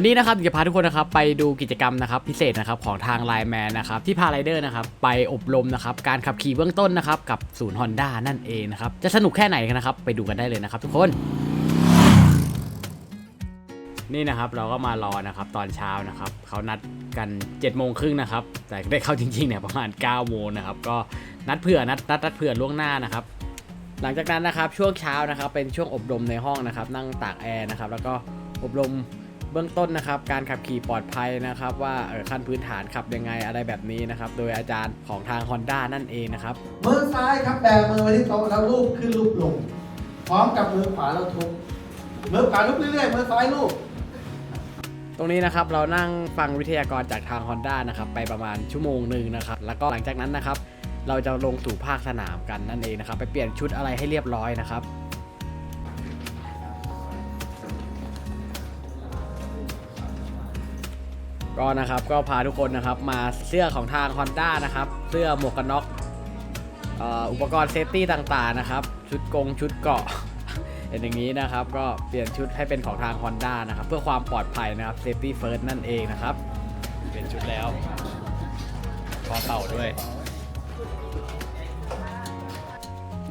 วันนี้นะครับจะพาทุกคนนะครับไปดูกิจกรรมนะครับพิเศษนะครับของทางไลน์แมนนะครับที่พาไรเดอร์นะครับไปอบรมนะครับการขับขี่เบื้องต้นนะครับกับศูนย์ฮอนด้านั่นเองนะครับจะสนุกแค่ไหนกันนะครับไปดูกันได้เลยนะครับทุกคน นี่นะครับเราก็มารอนะครับตอนเช้านะครับเขานัดกัน7จ็ดโมงครึ่งนะครับแต่ได้เข้าจริงๆเนี่ยประมาณ9ก้าโมงนะครับก็นัดเผื่อนัดนัดนัดเผื่อล่วงหน้านะครับหลังจากนั้นนะครับช่วงเช้านะครับเป็นช่วงอบรมในห้องนะครับนั่งตากแอร์นะครับแล้วก็อบรม เบื้องต้นนะครับการขับขี่ปลอดภัยนะครับ ว่าเออขั้นพื้นฐานขับยังไงอะไรแบบนี้นะครับโดยอาจารย์ของทาง Honda นั่นเองนะครับมือซ้ายครับแบมือไว้ที่โต๊ะแล้วลูบขึ้นลูบลง พร้อมกับมือขวาเราทุบมือขวาลูบเรื่อยๆมือซ้ายลูบตรงนี้นะครับเรานั่งฟังวิทยากรจากทาง Honda นะครับไปประมาณชั่วโมงหนึ่งนะครับแล้วก็หลังจากนั้นนะครับ เราจะลงสู่ภาคสนามกันนั่นเองนะครับ ไปเปลี่ยนชุดอะไรให้เรียบร้อยนะครับ ก็นะครับก็พาทุกคนนะครับมาเสื้อของทาง Honda นะครับ เสื้อหมวกกันน็อกอุปกรณ์เซฟตี้ต่างๆนะครับ ชุดกงชุดเกาะเป็นอย่างนี้นะครับ ก็เปลี่ยนชุดให้เป็นของทาง Honda นะครับ เพื่อความปลอดภัยนะครับ Safety First นั่นเองนะครับ เปลี่ยนชุดแล้วพอเต่าด้วย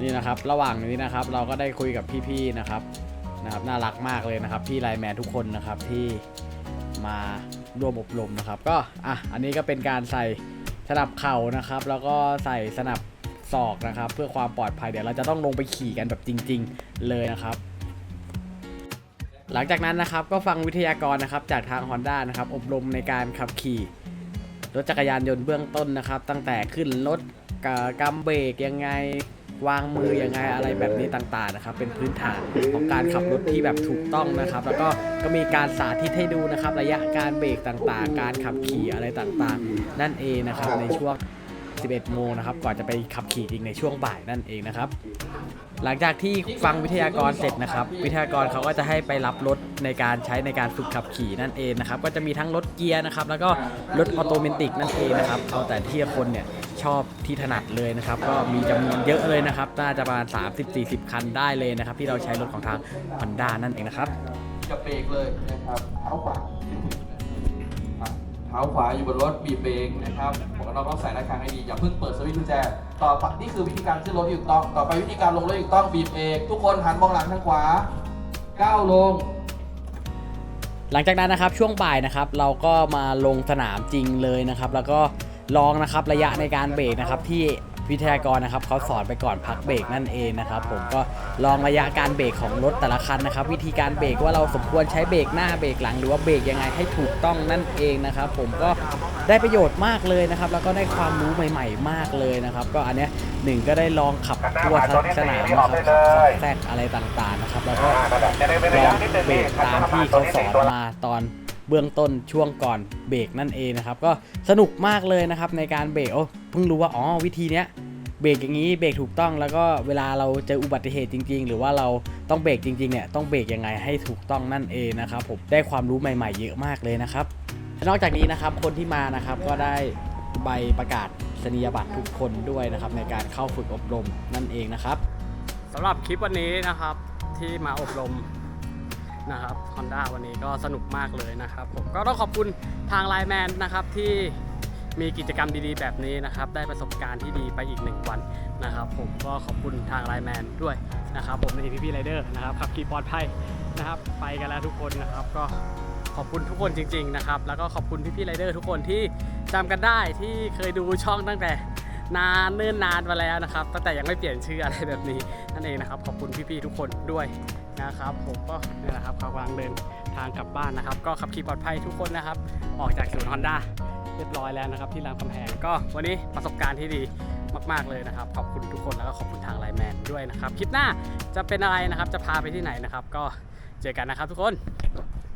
นี่นะครับ ระหว่างนี้นะครับ เราก็ได้คุยกับพี่ๆนะครับนะครับ น่ารักมากเลยนะครับ พี่ไลแมนทุกคนนะครับที่มา ร่วมอบรมนะครับ ก็อะอันนี้ก็เป็นการใส่สนับเข่านะครับ แล้วก็ใส่สนับศอกนะครับ เพื่อความปลอดภัยเดี๋ยวเราจะต้องลงไปขี่กันแบบจริง ๆ เลยนะครับ หลังจากนั้นนะครับก็ฟังวิทยากรนะครับจากทาง Honda นะครับอบรมในการขับขี่รถจักรยานยนต์เบื้องต้นนะครับ ตั้งแต่ขึ้นรถกกำเบรกยังไง วางมือยังไงอะไรแบบนี้ต่างๆนะครับ เป็นพื้นฐานของการขับรถที่แบบถูกต้องนะครับ แล้วก็ก็มีการสาธิตให้ดูนะครับ ระยะการเบรกต่างๆ การขับขี่อะไรต่างๆ นั่นเองนะครับในช่วง 11 โมงนะครับ ก่อนจะไปขับขี่จริงในช่วงบ่ายนั่นเองนะครับ หลังจากที่ฟังวิทยากรเสร็จนะครับ วิทยากรเขาก็จะให้ไปรับรถในการใช้ในการฝึกขับขี่นั่นเองนะครับ ก็จะมีทั้งรถเกียร์นะครับ แล้วก็รถออโตเมติกนั่นเองนะครับ เอาแต่ที่คนเนี่ย ชอบที่ถนัดเลยนะครับ ก็มีจำนวนเยอะเลยนะครับ น่าจะประมาณ 30-40 คันได้เลยนะครับ ที่เราใช้รถของทาง Honda นั่นเองนะครับกับเบรกเลยนะครับเท้าขวาอะเท้าขวาอยู่บนรถบีบเบรกนะครับหมวกกันน็อกต้องใส่หน้าคางให้ดีอย่าเพิ่งเปิดสวิตช์กุญแจต่อไปนี่คือวิธีการขึ้นรถที่ถูกต้อง ต่อไปวิธีการลงรถที่ถูกต้องบีบเบรกทุกคนหันมองหลังทางขวาก้าวลงหลังจากนั้นนะครับช่วงบ่ายนะครับเราก็มาลงสนามจริงเลยนะครับ แล้วก็ ลองนะครับระยะในการเบรกนะครับที่วิทยากรนะครับเขาสอนไปก่อนพักเบรกนั่นเองนะครับผมก็ลองระยะการเบรกของรถแต่ละคันนะครับ วิธีการเบรกว่าเราสมควรใช้เบรกหน้าเบรกหลังหรือว่าเบรกยังไงให้ถูกต้องนั่นเองนะครับ ผมก็ได้ประโยชน์มากเลยนะครับ แล้วก็ได้ความรู้ใหม่ ๆ มากเลยนะครับ ก็อันเนี้ยหนึ่งก็ได้ลองขับทั่วทั้งสนามนะครับขับแทรกอะไรต่างๆนะครับ แล้วก็ลองเบรกตามที่เขาสอนมาตอน เบื้องต้นช่วงก่อนเบรกนั่นเองนะครับก็สนุกมากเลยนะครับในการเบรกโอ้เพิ่งรู้ว่าอ๋อวิธีเนี้ยเบรกอย่างนี้เบรกถูกต้องแล้วก็เวลาเราเจออุบัติเหตุจริง ๆ หรือว่าเราต้องเบรกจริงๆเนี่ยต้องเบรกยังไงให้ถูกต้องนั่นเองนะครับผมได้ความรู้ใหม่ๆ เยอะมากเลยนะครับนอกจากนี้นะครับคนที่มานะครับก็ได้ใบประกาศสนียบัตรทุกคนด้วยนะครับในการเข้าฝึกอบรมนั่นเองนะครับสำหรับคลิปวันนี้นะครับที่มาอบรม นะครับ Honda วันนี้ก็สนุกมากเลยนะครับ ผมก็ต้องขอบคุณทางไลแมนนะครับที่มีกิจกรรมดีๆ แบบนี้นะครับ ได้ประสบการณ์ที่ดีไปอีกหนึ่งวันนะครับ ผมก็ขอบคุณทางไลแมนด้วยนะครับ ผมในพี่พี่ไรเดอร์นะครับขับขี่ปลอดภัยนะครับ ไปกันแล้วทุกคนนะครับ ก็ขอบคุณทุกคนจริง ๆ นะครับ แล้วก็ขอบคุณพี่พี่ไรเดอร์ทุกคนที่จำกันได้ที่เคยดูช่องตั้งแต่นานเนิ่นนานมาแล้วนะครับตั้งแต่ยังไม่เปลี่ยนชื่ออะไรแบบนี้นั่นเองนะครับ ขอบคุณพี่ๆทุกคนด้วย นะครับ ผมก็เนี่ยนะครับเขากำลังเดินทางกลับบ้านนะครับ ก็ขับขี่ปลอดภัยทุกคนนะครับ ออกจากศูนย์ฮอนด้าเรียบร้อยแล้วนะครับ ที่รามคำแหงก็วันนี้ประสบการณ์ที่ดีมาก ๆ เลยนะครับ ขอบคุณทุกคนแล้วก็ขอบคุณทางไลแมนด้วยนะครับ คลิปหน้าจะเป็นอะไรนะครับ จะพาไปที่ไหนนะครับ ก็เจอกันนะครับทุกคน